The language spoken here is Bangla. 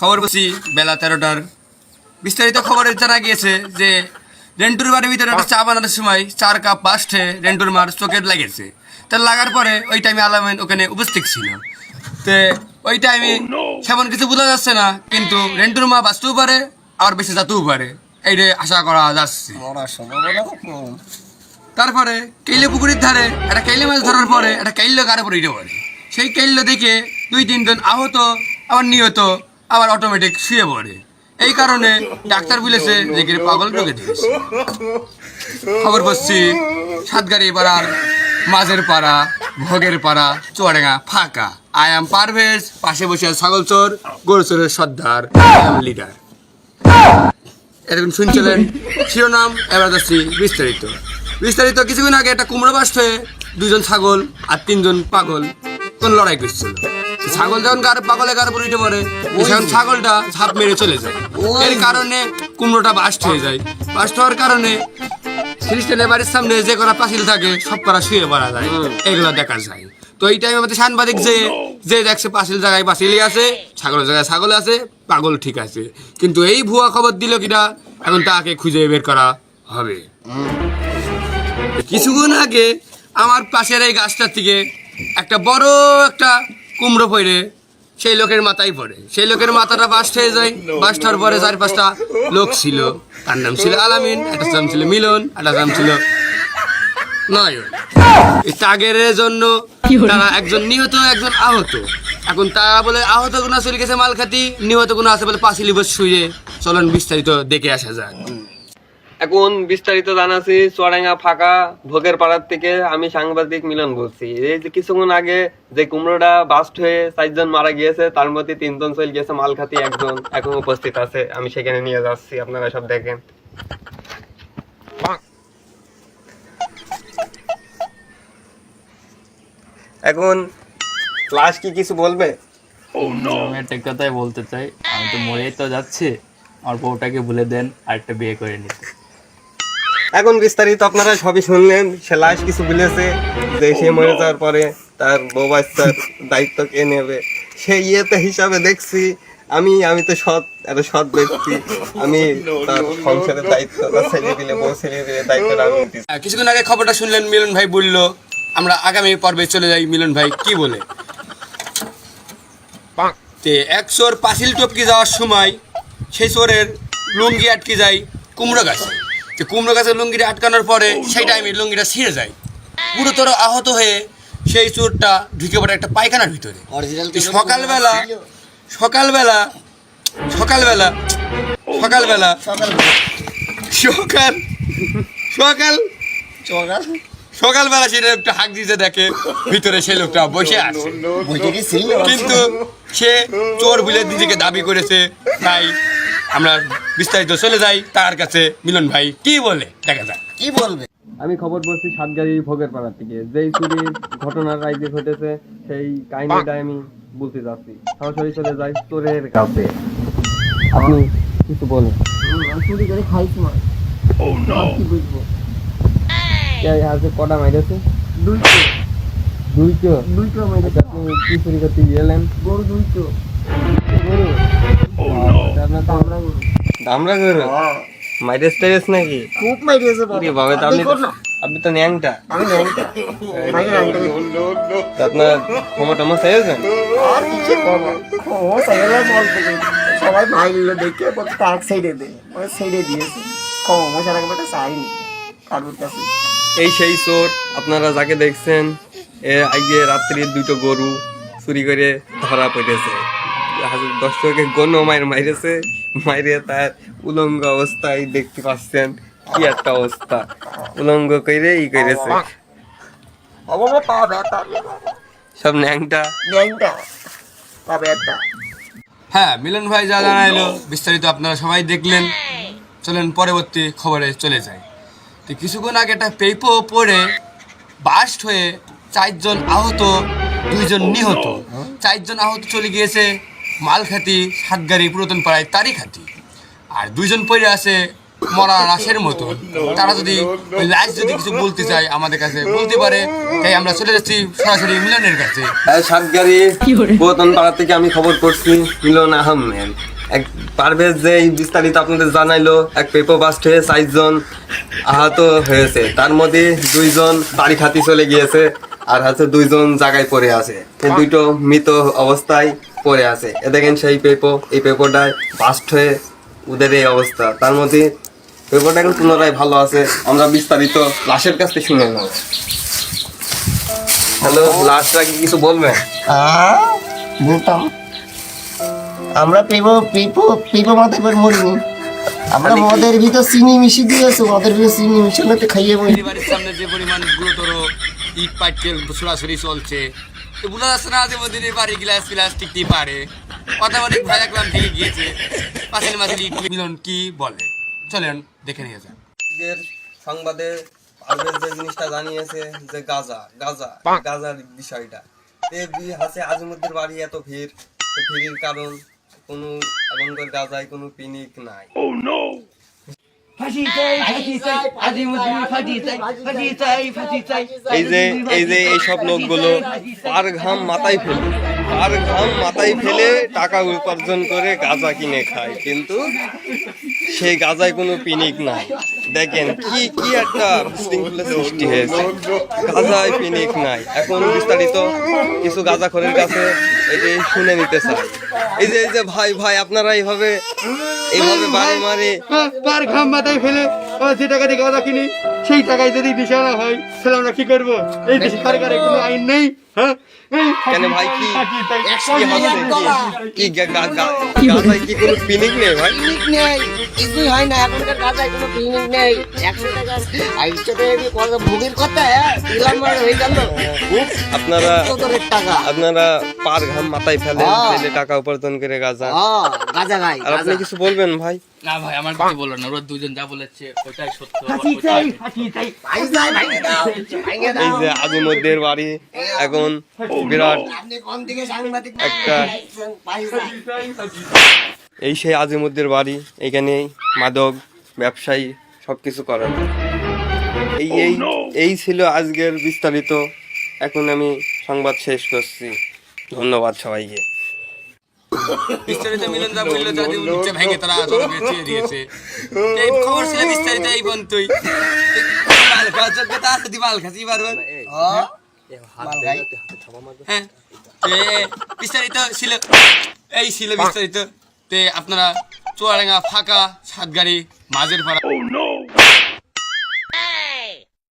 খবর বলছি বেলা তেরোটার। বিস্তারিত খবরে জানা গিয়েছে যে রেন্টুর বাড়ির ভিতরে একটা চা বানানোর সময় চার কাপ বাস্টে রেন্টুর মার চোখে লেগেছে। তা লাগার পরে ওই টাইমে আলামিন ওখানে উপস্থিত ছিল। তে ওই টাইমে সেমন কিছু বোঝা যাচ্ছে না কিন্তু রেন্টুর মা বাঁচতেও পারে আর বেশি যেতেও পারে। এইটাই আশা করা যাচ্ছে। মরার সম্ভাবনা কম। তারপরে কেইলে পুকুরের ধারে একটা কেইলে মাছ ধরার পরে একটা কেইল্য গাড়ে পড়ে উঠে পড়ে সেই কেইল্য দেখে দুই তিনজন আহত আবার নিহত। আবার অটোমেটিক শুয়ে পড়ে। এই কারণে ডাক্তার বলেছে যে কি পাগল রোগে দিয়েছে খবর পাচ্ছি, সাতগাড়ি পাড়ার মাঝের পাড়া, ভোগের পাড়া, চুয়াডাঙ্গা ফাঁকা। আই এম পারভেজ পাশে বসে ছাগল চোর, গরু চোরের সর্দার লিডার এরকম শুনছিলেন শিরোনাম, এবার যাচ্ছি বিস্তারিত। বিস্তারিত কিছুদিন আগে একটা কুমড়ো বাস্ট হয়ে দুজন ছাগল আর তিনজন পাগল। কোন লড়াই করছিল? ছাগল যখন গার পাগলে গার উপর উঠে পড়ে তখন ছাগলটা ঝাঁপ মেরে চলে যায় এর কারণে কুমড়োটা বাস্ট হয়ে যায়। বাস্ট হওয়ার কারণে খ্রিস্টানের বাড়ির সামনে যে করা পাঁচিল থাকে সব করা শুয়ে পড়া যায়। এগুলো দেখা যায়। তো এই টাইমে আমাদের সাংবাদিক যে যে দেখছে পাঁচিল জায়গায় পাঁচিলই আছে ছাগলের জায়গায় ছাগল আছে পাগল ঠিক আছে। কিন্তু এই ভুয়া খবর দিল কিনা এখন তাকে খুঁজে বের করা হবে। কিছুক্ষণ আগে আমার পাশের এই গাছটার থেকে একটা বড় একটা কুমড়ো পড়ে সেই লোকের মাথায় পড়ে। সেই লোকের মাথাটা বাস্ট হয়ে যায়। বাস্ট হওয়ার পরে চার পাঁচটা লোক ছিল। তার নাম ছিল আলামিন একটা নাম ছিল মিলন একটা নাম ছিল নয়ন। এই তাগের জন্য তারা একজন নিহত একজন আহত। এখন তারা বলে আহত গুণ চলে গেছে মালখাতি নিহত গুণ আছে বলে পাঁচিলি বস শুয়ে। চলন বিস্তারিত দেখে আসা যাক। এখন বিস্তারিত জানাচ্ছি চুয়াডাঙ্গা ফাঁকা ভোগের পাড়ার থেকে আমি সাংবাদিক মিলন বলছি। এই যে কিছুক্ষণ আগে যে কুমড়োটা বাস্ট হয়ে চারজন মারা গিয়েছে তার মধ্যে তিনজন চলে গিয়েছে মালখাতি একজন এখন উপস্থিত আছে। আমি সেখানে নিয়ে যাচ্ছি আপনারা সব দেখেন। এখন লাশ কি কিছু বলবে? আমি একটা কথাই বলতে চাই আমি তো মরেই তো যাচ্ছি আমার বউটাকে ভুলে দেন আর একটা বিয়ে করে নিতে। এখন বিস্তারিত আপনারা সবই শুনলেন সে লাশ কিছু বলেছে যে সে মরে যাওয়ার পরে তার বউ বাচ্চার দায়িত্ব কে নেবে? সেই ইয়েতে হিসাবে দেখছি আমি আমি তো সৎ একটা সৎ ব্যক্তি আমি তার সংসারের দায়িত্ব তার ছেলে দিলে বউ ছেলে দিলে দায়িত্বটা আমি কিছুক্ষণ আগে খবরটা শুনলেন মিলন ভাই বলল আমরা আগামী পর্বে চলে যাই মিলন ভাই কি বলে? তে এক চোর পাঁচিল টপকে যাওয়ার সময় সেই চোরের লুঙ্গি আটকে যায় কুমড়ো গাছে। যে কুমড়ো গাছের লুঙ্গিটা আটকানোর পরে সেই টাইমে লুঙ্গিটা ছিঁড়ে যায়। গুরুতর আহত হয়ে সেই চোরটা ঢুকে পড়ে একটা পায়খানার ভিতরে। সকালবেলা সকালবেলা সকালবেলা সকালবেলা সকাল সকাল সকাল সকাল সকালবেলা সেটা একটা হাঁক দিতে দেখে ভিতরে সেই লোকটা বসে আছে। কি ছিল। কিন্তু সে চোর বলে নিজেকে দাবি করেছে তাই আমরা বিস্তারিত চলে যাই তার কাছে মিলন ভাই কি বলে? দেখা যাক। কি বলবে? আমি খবর বলছি সাতগাড়ি ভোগের পাড়ার থেকে যেই চুরির ঘটনার রাইজে ঘটেছে সেই কাহিনীটা আমি বলতে যাচ্ছি। সরাসরি চলে যাই চোরের কাছে। আপনি কিছু বলেন। চুরি করে খাইছি মা। কি বুঝব? আজকে কটা মাইরেছে দুইটো দুইটো দুইটো আচ্ছা, আপনি কি চুরি করতে গেলেন? গরু দুইটো গরু? দামরা গরু মাইরেস টাইরেস নাকি? খুব মাইরেছে ওরে বাবা আপনি আপনি তো ন্যাংটা। আমি ন্যাংটা। মাইরে ন্যাংটা তা আপনার ক্ষমা টমা চাইছেন আর কিছু করব ও সাইকেলের বল থেকে সবাই দেখে বলতে তার দে। ওই সাইডে দিয়েছে। কম মশার আগে চাইনি কারুর কাছে। এই সেই চোর আপনারা যাকে দেখছেন এ আগে রাত্রি দুটো গরু চুরি করে ধরা পড়েছে। দর্শকে গণ মায়ের মাইরেছে। মাইরে তার উলঙ্গ অবস্থায় দেখতে পাচ্ছেন কি একটা অবস্থা। উলঙ্গ করে ই ব্যথা সব ন্যাংটা। হ্যাঁ মিলন ভাই যা জানাইলো, বিস্তারিত আপনারা সবাই দেখলেন। চলেন পরবর্তী খবরে চলে যাই। তো কিছুক্ষণ আগে একটা পেপো পড়ে বাস্ট হয়ে চারজন আহত, দুইজন নিহত। চারজন আহত চলে গিয়েছে মালখাতি সাতগাড়ি পুরাতন পাড়ায় তারিখাতি আর দুইজন পড়ে আছে মরা লাশের মতো। তারা যদি লাশ যদি কিছু বলতে চায় আমাদের কাছে বলতে পারে। তাই আমরা চলে যাচ্ছি সরাসরি মিলনের কাছে। হ্যাঁ সাতগাড়ি পুরাতন পাড়া থেকে আমি খবর করছি মিলন আহমেদ। এক পারভেজ যে বিস্তারিত আপনাদের জানাইলো এক পেপো বাস্ট হয়ে চারজন আহত হয়েছে। তার মধ্যে দুইজন বাড়ি খাতি চলে গিয়েছে। আর হচ্ছে দুইজন জায়গায় পড়ে আছে। এই দুইটো মৃত অবস্থায় পড়ে আছে। এ দেখেন সেই পেপো এই পেপোটায় বাস্ট হয়ে ওদের এই অবস্থা। তার মধ্যে পেপোটা এখন পুনরায় ভালো আছে। আমরা বিস্তারিত লাশের কাছ থেকে শুনে নেব। হ্যালো লাশটা কি কিছু বলবেন? বলতাম। আমরা পেবো পেপো পেপো মাথায় করে মরিনি আমরা মদের ভিতর চিনি মিশিয়ে দিয়েছ মদের ভিতর চিনি মিশানোতে খাইয়ে মরি। বাড়ির সামনে যে পরিমাণ গুরুতর ইট পাটকেল চলছে। তো যাচ্ছে না যে মধ্যে বাড়ি গ্লাস গ্লাস টিকতে পারে। থেকে গিয়েছে। পাশের মাঝে ইট মিলন কি বলে? চলেন দেখে নিয়ে যান সংবাদে পারভেজ যে জিনিসটা জানিয়েছে যে গাজা গাজা গাজার বিষয়টা। এ বি- হাসে আজিমুদ্দির বাড়ি এত ভিড় ভিড়ের কারণ কোনো এখনকার গাজায় কোনো পিনিক নাই। এই যে এই যে এইসব লোকগুলো পার ঘাম মাথায় ফেলে পার ঘাম মাথায় ফেলে টাকা উপার্জন করে গাঁজা কিনে খায় কিন্তু সেই গাঁজায় কোনো পিনিক নাই দেখেন, কি কি একটা শৃঙ্খলা সৃষ্টি হয়েছে। গাঁজায় পিনিক নাই। এখন বিস্তারিত কিছু গাঁজাখোরের কাছে এটি শুনে নিতে চাই। এই যে এই যে ভাই ভাই, আপনারা এইভাবে এইভাবে বাড়ি মারে। পার ঘাম মাথায় ফেলে যে টাকা দিয়ে গাঁজা কিনি, সেই টাকায় যদি দিশা না হয়, তাহলে আমরা কি করব? এই দেশে সরকারের কোনো আইন নেই। হ্যাঁ কেন ভাই কি কি গাঁজায় কি কোনো পিনিক নেই ভাই? পিকনিক নেই কিছুই হয় না এখনকার গাজায় কোনো পিকনিক নেই। একশো আইসাতে কত ভোগের কথা হ্যাঁ? দিলাম হয়ে গেল। আপনারা টাকা? আপনারা পার ঘাম মাথায় ফেলে হ্যাঁ। ফেলে টাকা উপার্জন করে গাঁজা। হ্যাঁ গাজা গাই আর আপনি কিছু বলবেন ভাই? না ভাই আমার কিছু বলল না ওরা দুজন যা বলেছে ওইটাই সত্য। এই যে আজিমুদ্দের বাড়ি এখন বিরাট আপনি কোন দিকে সাংবাদিক? একটা এই সেই আজিমুদ্দের বাড়ি এইখানেই মাদক ব্যবসায়ী সবকিছু করেন এই এই এই ছিল আজকের বিস্তারিত। এখন আমি সংবাদ শেষ করছি। ধন্যবাদ সবাইকে। বিস্তারিত মিলন যা বলল যা দিয়ে নিচে ভেঙে তারা ছেড়ে দিয়েছে। এই খবর ছিল বিস্তারিত এই পর্যন্তই বাল খাওয়ার যোগ্যতা আছে দি বাল খাচ্ছি পারবেন হ্যাঁ। বিস্তারিত ছিল। এই ছিল বিস্তারিত। তে আপনারা চুয়াডাঙ্গা ফাঁকা সাতগাড়ি মাঝের পাড়া